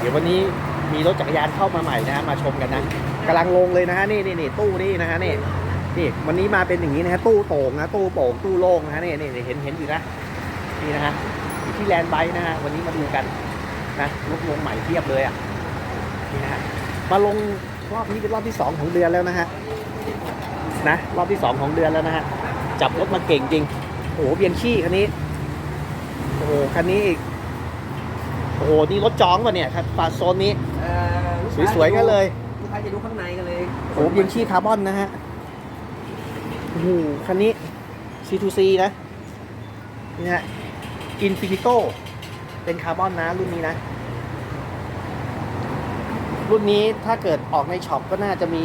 เดี๋ยววันนี้มีรถจักรยานเข้ามาใหม่นะฮะมาชมกันนะกำลังลงเลยนะฮะนี่นี่นี่ตู้นี่นะฮะนี่นี่วันนี้มาเป็นอย่างนี้นะฮะตู้โป่งนะตู้โป่งตู้โล่งนะฮะนี่นี่เห็นเห็นอยู่นะนี่นะฮะอยู่ที่แลนด์ไบค์นะฮะวันนี้มาดูกันนะรถลงใหม่เทียบเลยอะนี่นะฮะมาลงรอบนี้เป็นรอบที่สองของเดือนแล้วนะฮะนะรอบที่สองของเดือนแล้วนะฮะจับรถมาเก่งจริงโอ้โหเบียนขี้คันนี้โอ้โหคันนี้อีก โอ้โห นี่รถจองป่ะเนี่ยครับปาโซนนี้ เอ่อลูกค้าสวยๆกันเลย ลูกค้าจะดูข้างในกันเลยโอ้โหยังชีคาร์บอนนะฮะโอ้โหคันนี้ C2C นะนี่ฮะ Infinito เป็นคาร์บอนนะ รุ่นนี้นะ รุ่นนี้ถ้าเกิดออกในช็อปก็น่าจะมี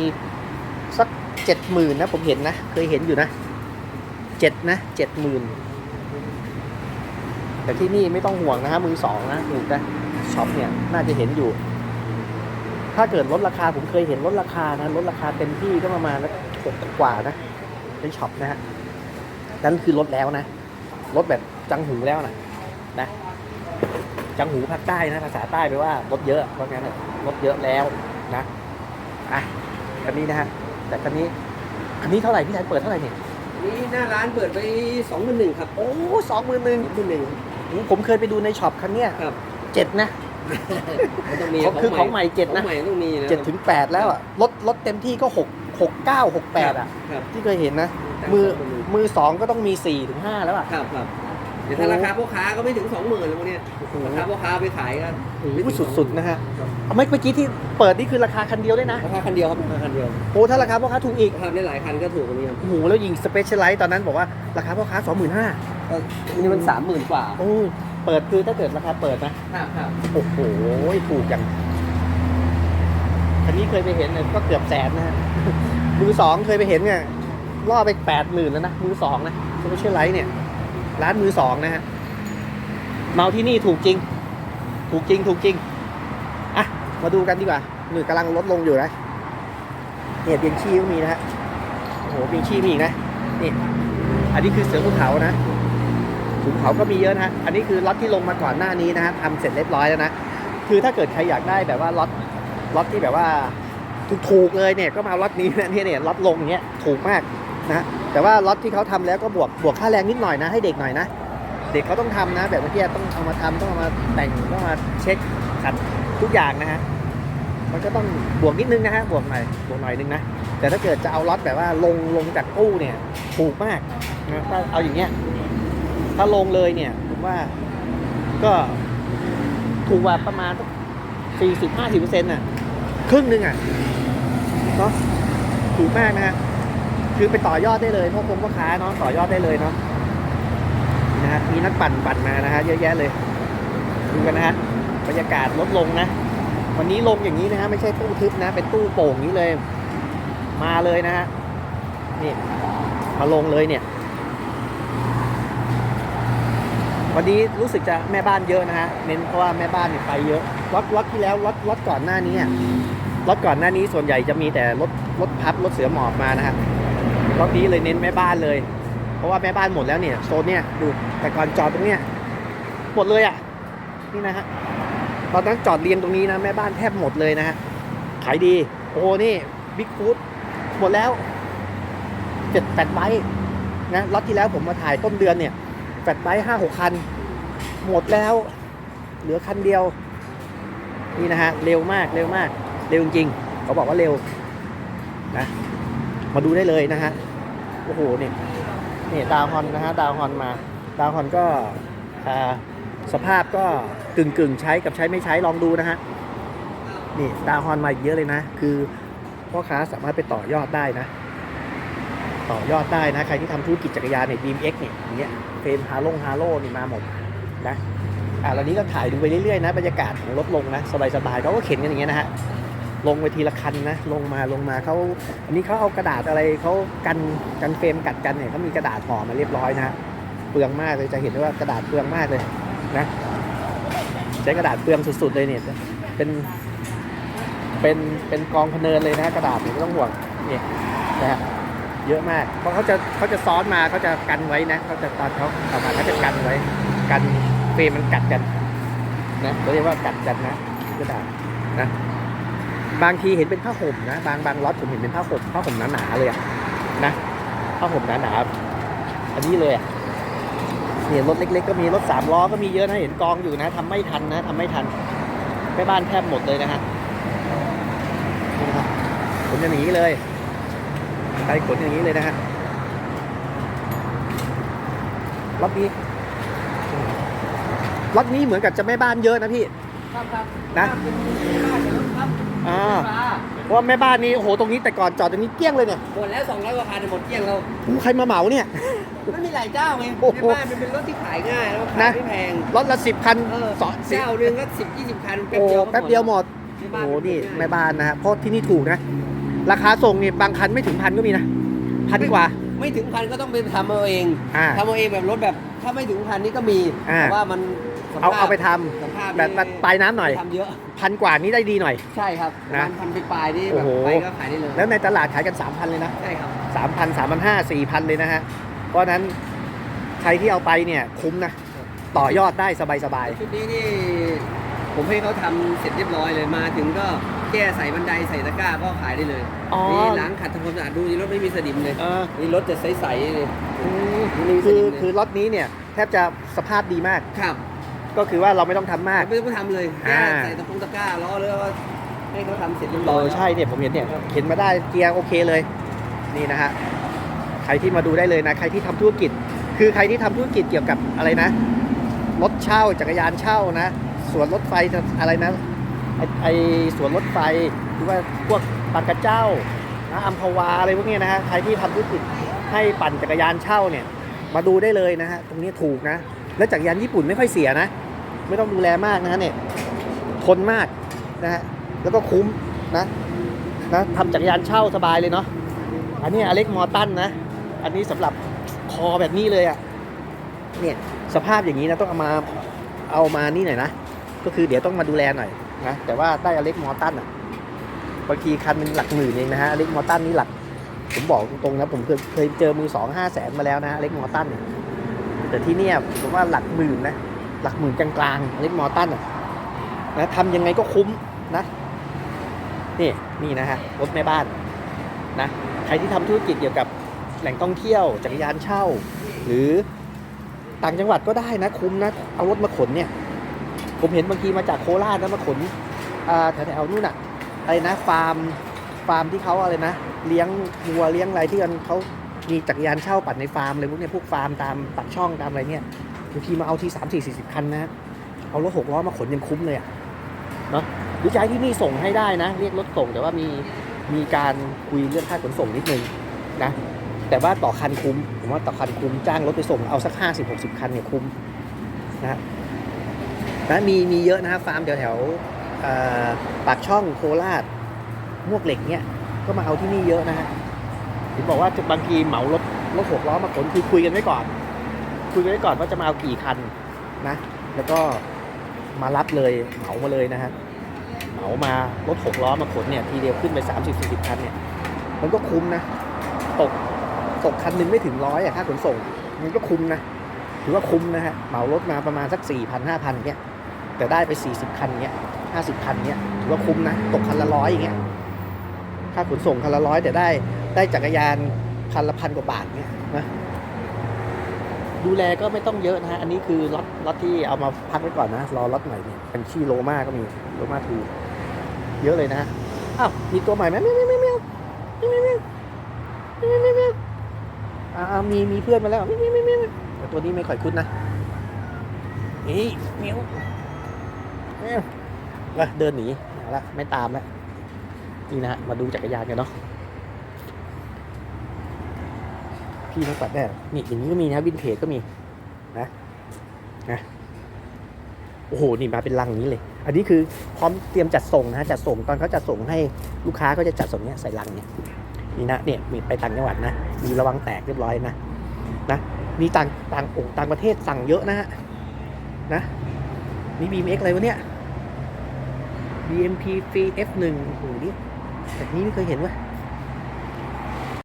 สักเจ็ดหมื่นนะ ผมเห็นนะ เคยเห็นอยู่นะเจ็ดนะเจ็ดหมื่น แต่ที่นี่ไม่ต้องห่วงนะฮะมือสองนะถูกนะช็อปเนี่ยน่าจะเห็นอยู่ ถ้าเกิดลดราคาผมเคยเห็นลดราคานะลดราคาเต็มที่ก็ประมาณหกกว่านะเป็นช็อปนะฮะนั่นคือลดแล้วนะลดแบบจังหูแล้วนะนะจังหูภาคใต้นะภาษาใต้แปลว่าลดเยอะเพราะงั้นน่ะลดเยอะแล้วนะอะคันนี้นะฮะแต่คันนี้คันนี้เท่าไหร่พี่ชายเปิดเท่าไหร่เนี่ยนี่หน้าร้านเปิดไปสองหมื่นหนึ่งครับ โอ้สองหมื่นหนึ่งหมื่นหนึ่ง ผมเคยไปดูในช็อปคันเนี้ยครับเจ็ดนะมันต้องมีของคือของใหม่เจ็ดของนะใหม่ต้องมีนะเจ็ดถึงแปดแล้วอะลดลดเต็มที่ก็หกหกเก้าหกแปดอะครับที่เคยเห็นนะ มือมือสองก็ต้องมี4ี่ถึงห้าแล้วอะครับครับ เดี๋ยวถ้าราคาพ่อค้าก็ไม่ถึงสองหมื่นแล้วพวกเนี้ยราคาพ่อค้าไปขายกันโอ้โหสุดๆนะฮะเอาไม่เมื่อกี้ที่เปิดนี่คือราคาคันเดียวด้วยนะราคาคันเดียวครับราคาคันเดียวโอ้ถ้าราคาพ่อค้าถูกอีกทำได้หลายคันก็ถูกกว่านี้ครับโอ้โหแล้วยิงสเปเชียลไลท์ตอนนั้นบอกว่าราคาพ่อค้าสองหมื่นห้าก็นี่มันสามหมื่นกว่าโอ้ยเปิดคือถ้าเกิดราคาเปิดนะครับครับโอ้โหถูกอย่างคันนี้เคยไปเห็นเนี่ยก็เกือบแสนนะฮะมือสองเคยไปเห็นเนี่ยล่อไปแปดหมื่นแล้วนะมือสองนะสเปเชียลไลท์เนี่ย ร้านมือสองนะฮะเมาที่นี่ถูกจริง ถูกจริงถูกจริงอะมาดูกันดีกว่าหนึ่งกำลังลดลงอยู่นะเนี่ยเบียงชีก็มีนะฮะโอ้โหเบียงชีมีอีกนะนี่อันนี้คือเสือภูเขานะภูเขาก็มีเยอะนะฮะอันนี้คือล็อตที่ลงมาก่อนหน้านี้นะฮะทำเสร็จเรียบร้อยแล้วนะคือถ้าเกิดใครอยากได้แบบว่าล็อตล็อตที่แบบว่าถูกๆเลยเนี่ยก็มาล็อตนี้นะเนี่ยเนี่ยล็อตลงอย่างเงี้ยถูกมาก นะแต่ว่าล็อตที่เขาทำแล้วก็บวกบวกค่าแรงนิดหน่อยนะให้เด็กหน่อยนะเด็กเขาต้องทำนะ แบบเมื่อกี้ต้องเอามาทำต้องเอามาแต่งต้องมาเช็คขัดทุกอย่างนะฮะมันก็ต้องบวกนิดนึงนะฮะบวกหน่อยบวกหน่อยนึงนะแต่ถ้าเกิดจะเอาล็อตแบบว่าลงลงจากตู้เนี่ยถูกมากนะถ้าเอาอย่างเงี้ยถ้าลงเลยเนี่ยผมว่าก็ถูกกว่าประมาณสี่สิบห้าสิบเปอร์เซ็นต์น่ะครึ่งนึงอะเนาะถูกมากนะฮะ คือไปต่อยอดได้เลยพ่อคงพ่อค้าเนาะต่อยอดได้เลยเนาะนะฮะมีนักปั่นปั่นมานะฮะเยอะแยะเลยดูกันนะฮะบรรยากาศลดลงนะ วันนี้ลงอย่างนี้นะฮะไม่ใช่ตู้ทึบนะ เป็นตู้โป่งนี้เลย มาเลยนะฮะนี่มาลงเลยเนี่ย วันนี้รู้สึกจะแม่บ้านเยอะนะฮะเน้นเพราะว่าแม่บ้านเนี่ยไปเยอะรถรถที่แล้วรถรถก่อนหน้านี้อะรถก่อนหน้านี้ส่วนใหญ่จะมีแต่รถรถพับรถเสือหมอบมานะฮะ รถนี้เลยเน้นแม่บ้านเลย เพราะว่าแม่บ้านหมดแล้วเนี่ยโซนเนี่ยดูแต่ก่อนจอดตรงเนี้ยหมดเลยอะนี่นะฮะตอนนั้นจอดเรียงตรงนี้นะแม่บ้านแทบหมดเลยนะฮะขายดี โอ้นี่บิ๊กฟูดหมดแล้วเจ็ดแปดใบนะล็อตที่แล้วผมมาถ่ายต้นเดือนเนี่ยแปดใบห้าหกคัน หมดแล้ว เหลือคันเดียว นี่นะฮะ เร็วมากเร็วมาก เร็วจริงเขาบอกว่าเร็วนะ มาดูได้เลยนะฮะโอ้โหเนี่ยนี่ดาวฮอนนะฮะดาวฮอนมาดาวฮอนก็สภาพก็กึ่งกึ่งๆใช้กับใช้ไม่ใช้ลองดูนะฮะนี่ดาวฮอนมาเยอะเลยนะ คือพ่อค้าสามารถไปต่อยอดได้นะ ต่อยอดได้นะ ใครที่ทำธุรกิจจักรยานเนี่ยบีมเอ็กเนี่ยอย่างเงี้ยเฟรมฮาโลงฮาโลนี่มาหมดนะอ่าแล้วนี้ก็ถ่ายดูไปเรื่อยๆนะบรรยากาศของรถลงนะสบายๆเขาก็เข็นกันอย่างเงี้ยนะฮะ ลงไปทีละคันนะลงมาลงมาเขาอันนี้เขาเอากระดาษอะไรเขากันกันเฟรมกัดกันเนี่ยเขามีกระดาษห่อมาเรียบร้อยนะฮะเปลืองมากเลยจะเห็นได้ว่ากระดาษเปลืองมากเลยนะใช้กระดาษเปลืองสุดๆเลยเนี่ยเป็นเป็นเป็นกองพเนินเลยนะกระดาษเนี่ยไม่ต้องห่วงนี่นะฮะเยอะมาก เพราะเขาจะเขาจะซ้อนมาเขาจะกันไว้นะเขาจะตอนเขาเอามาเขาจะกันไว้ กันเฟรมมันกัดกันนะเขาเรียกว่ากัดกันนะก็ได้นะ บางทีเห็นเป็นผ้าห่มนะบางบางล็อตผมเห็นเป็นผ้าห่มผ้าห่มหนาๆเลยอะนะผ้าห่มหนาๆอันนี้เลยอะเนี่ยรถเล็กๆก็มีรถสามล้อก็มีเยอะนะเห็นกองอยู่นะทำไม่ทันนะทำไม่ทันแม่บ้านแทบหมดเลยนะฮะนี่นะครับขนอย่างนี้เลยไปขนอย่างนี้เลยนะฮะล็อตนี้ล็อตนี้เหมือนกับจะแม่บ้านเยอะนะพี่ ครับครับนะครับ อ่าฟ้าเพราะว่าแม่บ้านนี้โอ้โหตรงนี้แต่ก่อนจอดตรงนี้เกลี้ยงเลยเนี่ยหมดแล้ว 200กว่าคันหมดเกลี้ยงแล้วอู้ใครมาเหมาเนี่ย มันมีหลายเจ้าไงโอ้โหในบ้านมันเป็นรถที่ขายง่ายแล้วขายนะไม่แพงรถละสิบคันเออสองสิบเจ้าหนึงก็สิบยี่สิบคันแป๊บโอ้เดียวแป๊บเดียวหมดในโอ้บ้านโห นี่ง่ายแม่บ้านนะฮะเพราะที่นี่ถูกนะ ราคาส่งนี่บางคันไม่ถึงพันก็มีนะ พันกว่า ไม่ถึงพันก็ต้องไปทำเอาเองอ่าทำเอาเองแบบรถแบบถ้าไม่ถึงพันนี่ก็มีอ่า แต่ว่ามันสภ เอาพเอาไปทำสภาพแบบนี่แบบปลายน้ำหน่อย ทำเยอะ พันกว่านี้ได้ดีหน่อย ใช่ครับนะพันพันไปปลายนี่แบบโอ้โห ไปก็ขายได้เลยแล้วในตลาดขายกัน 3,000 เลยนะ ใช่ครับ 3,000 3,500 4,000 เลยนะฮะ เพราะฉะนั้นใครที่เอาไปเนี่ยคุ้มนะ ต่อยอดได้สบาย ชุดนี้นี่ผมให้เขาทำเสร็จเรียบร้อยเลยมาถึงก็แก้ใส่บันไดใส่ตะกร้าก็ขายได้เลยๆอ๋อ นี่ล้างขัดทำความสะอาดดูนี่รถไม่มีสนิมเลยเออนี่รถจะใสๆเลยอืมไม่มีสคือนิมเลยคือล็อตนี้เนี่ย แทบจะสภาพดีมาก ครับ ก็คือว่าเราไม่ต้องทำมาก ไม่ต้องทำเลยแค่อ่า ใส่ตะกงตะกร้าล้อแล้วก็ให้เขาทำเสร็จเรียบเอร้อยอใช่เนี่ยผมเห็นเนี่ยเห็นมาได้เกียร์โอเคเลยนี่นะฮะใครที่มาดูได้เลยนะ ใครที่ทำธุรกิจ คือใครที่ทำธุรกิจเกี่ยวกับอะไรนะรถเช่าจักรยานเช่านะสวนรถไฟจะอะไรนะไอไอสวนรถไฟหรือว่าพวกบางกระเจ้านะอัมพวาอะไรพวกเนี้ยนะฮะใครที่ทำธุรกิจให้ปั่นจักรยานเช่าเนี่ยมาดูได้เลยนะฮะตรงนี้ถูกนะ แล้วจักรยานญี่ปุ่นไม่ค่อยเสียนะ ไม่ต้องดูแลมากนะฮะเนี่ยทนมากนะฮะแล้วก็คุ้มนะนะทำจักรยานเช่าสบายเลยเนาะอันนี้อเล็กมอตันนะ อันนี้สำหรับคอแบบนี้เลยอะ่ะเนี่ยสภาพอย่างนี้นะต้องเอามาเอามานี่หน่อยนะก็คือเดี๋ยวต้องมาดูแลหน่อยนะแต่ว่าได้อเล็กมอตันอะบางทีคันหนึงหลักหมื่นเองนะฮะอเล็กมอตันนี่หลักผมบอกตรงๆนะผมเคยเคยเจอมือสองห้าแสนมาแล้วนะอเล็กมอตันเนี่ยแต่ที่เนี่ยผมว่าหลักหมื่นนะ หลักหมื่นกลางๆ เล็กมอตันนะทำยังไงก็คุ้มนะ นี่นี่นะฮะรถแม่บ้านนะใครที่ทำธุรกิจเกี่ยวกับแหล่งท่องเที่ยวจักรยานเช่า หรือต่างจังหวัดก็ได้นะคุ้มนะ เอารถมาขนเนี่ย ผมเห็นบางทีมาจากโคราชนะมาขนอ่าแถวๆนู่นอะอะไรนะฟาร์มฟาร์มที่เขาอะไรนะ เลี้ยงวัวเลี้ยงอะไรที่มันเขามีจักรยานเช่าปั่นในฟาร์มอะไรพวกเนี้ยพวกฟาร์มตามปากช่องตามอะไรเนี่ย บางทีมาเอาที่สามสี่สี่สิบคันนะ เอารถหกล้อมาขนยังคุ้มเลยอะเนาะหรือจะให้ที่นี่ส่งให้ได้นะ เรียกรถส่งแต่ว่ามีมีการคุยเรื่องค่าขนส่งนิดนึงนะแต่ว่าต่อคันคุ้มผมว่าต่อคันคุ้มจ้างรถไปส่งเอาสักห้าสิบหกสิบคันเนี่ยคุ้มนะนะมีมีเยอะนะฮะฟาร์มแถวแถวปากช่องโคราชมวกเหล็กเนี่ยก็มาเอาที่นี่เยอะนะฮะผมบอกว่าบางทีเหมารถรถหกล้อมาขนคือคุยกันไว้ก่อน คุยกันไว้ก่อนว่าจะมาเอากี่คันนะ แล้วก็มารับเลยเหมามาเลยนะฮะเหมามารถหกล้อมาขนเนี่ยทีเดียวขึ้นไป 30 40 คันเนี่ย มันก็คุ้มนะ ตกตกคันนึงไม่ถึงร้อยอะค่าขนส่ง มันก็คุ้มนะ ถือว่าคุ้มนะฮะเหมารถมาประมาณสัก 4 0 0 0 5 0 0เนี่ยแต่ได้ไป 40 คันเนี่ย50 คันเนี่ยถือว่าคุ้มนะ ตกคันละร้อยอย่างเงี้ยค่าขนส่งคันละร้อยแต่ได้ได้จักรยานคันละพันกว่าบาทเนี่ยนะ ดูแลก็ไม่ต้องเยอะนะฮะ อันนี้คือล็อตล็อตที่เอามาพักไว้ก่อนนะ รอล็อตใหม่เนี่ยเป็นชื่อโลมาก็มีโลมาทูเยอะเลยนะฮะอ้าวมีตัวใหม่ไหมไม่ไม่ไม่ไม่ไม่ไม่ไม่ไม่ไม่ไม่อ่ามีมีเพื่อนมาแล้วไม่ไม่ไม่ไม่แต่ตัวนี้ไม่ค่อยคุ้นนะนี่เมียวเมียวเอ้ยเดินหนีเอาละไม่ตามแล้วนี่นะฮะมาดูจักรยานกันเนาะ พี่นักปัดได้นี่อย่างนี้ก็มีนะวินเทจก็มีนะนะโอ้โหนี่มาเป็นลังนี้เลย อันนี้คือพร้อมเตรียมจัดส่งนะจัดส่งตอนเขาจัดส่งให้ลูกค้าก็จะจัดส่งเนี้ยใส่ลังเนี่ยนี่นะเนี่ยมีไปต่างจังหวัดนะมีระวังแตกเรียบร้อยนะนะมีต่างต่างองค์ต่างประเทศสั่งเยอะนะฮะนะมี BMX อะไรวะเนี่ย BMP Free F1 โอ้โหนี่แบบนี้ไม่เคยเห็นวะ